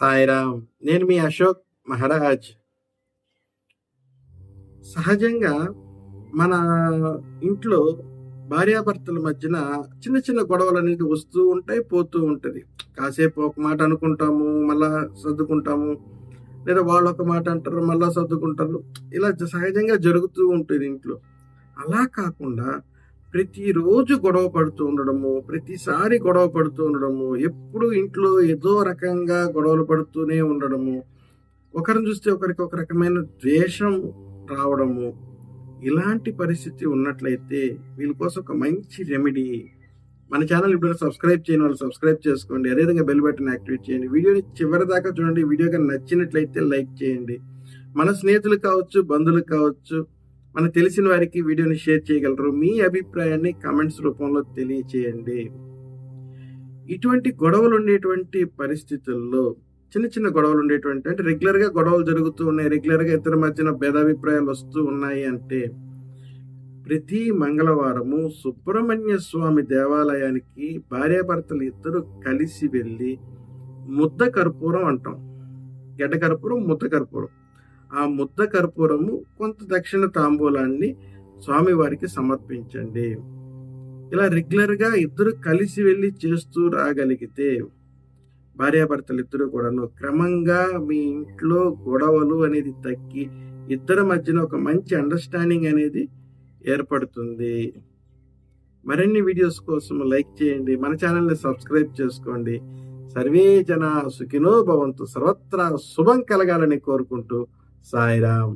సాయిరామ్ నేను మీ అశోక్ మహారాజ్. సహజంగా మన ఇంట్లో భార్యాభర్తల మధ్యన చిన్న చిన్న గొడవలు అనేది వస్తూ ఉంటాయి పోతూ ఉంటుంది. కాసేపు ఒక మాట అనుకుంటాము మళ్ళా సర్దుకుంటాము. లేదా వాళ్ళు ఒక మాట అంటారు మళ్ళా సర్దుకుంటారు. ఇలా సహజంగా జరుగుతూ ఉంటుంది ఇంట్లో. అలా కాకుండా ప్రతిరోజు గొడవ పడుతూ ఉండడము ప్రతిసారి గొడవ పడుతూ ఉండడము ఎప్పుడు ఇంట్లో ఏదో రకంగా గొడవలు పడుతూనే ఉండడము ఒకరిని చూస్తే ఒకరికి ఒక రకమైన ద్వేషం రావడము ఇలాంటి పరిస్థితి ఉన్నట్లయితే వీళ్ళ కోసం ఒక మంచి రెమెడీ. మన ఛానల్ ఇప్పుడు సబ్స్క్రైబ్ చేయని వాళ్ళు సబ్స్క్రైబ్ చేసుకోండి అదేవిధంగా బెల్ బటన్ యాక్టివేట్ చేయండి. వీడియోని చివరి దాకా చూడండి వీడియో కానీ నచ్చినట్లయితే లైక్ చేయండి. మన స్నేహితులు కావచ్చు బంధువులు కావచ్చు మనకు తెలిసిన వారికి వీడియోని షేర్ చేయగలరు. మీ అభిప్రాయాన్ని కామెంట్స్ రూపంలో తెలియచేయండి. ఇటువంటి గొడవలు ఉండేటువంటి పరిస్థితుల్లో చిన్న చిన్న గొడవలు ఉండేటువంటి అంటే రెగ్యులర్గా గొడవలు జరుగుతూ ఉన్నాయి రెగ్యులర్గా ఇద్దరి మధ్యన భేదాభిప్రాయాలు వస్తూ ఉన్నాయి అంటే ప్రతి మంగళవారము సుబ్రహ్మణ్య స్వామి దేవాలయానికి భార్యాభర్తలు ఇద్దరు కలిసి వెళ్ళి ముద్ద కర్పూరం అంటాం. గడ్డ కర్పూరం ముద్ద కర్పూరం. ఆ ముద్ద కర్పూరము కొంత దక్షిణ తాంబూలాన్ని స్వామివారికి సమర్పించండి. ఇలా రెగ్యులర్గా ఇద్దరు కలిసి వెళ్ళి చేస్తూ రాగలిగితే భార్యాభర్తలు ఇద్దరు కూడాను క్రమంగా మీ ఇంట్లో గొడవలు అనేది తగ్గి ఇద్దరి మధ్యన ఒక మంచి అండర్స్టాండింగ్ అనేది ఏర్పడుతుంది. మరిన్ని వీడియోస్ కోసం లైక్ చేయండి మన ఛానల్ని సబ్స్క్రైబ్ చేసుకోండి. సర్వే జన సుఖినో భవంతు సర్వత్రా శుభం కలగాలని కోరుకుంటూ సాయిరామ్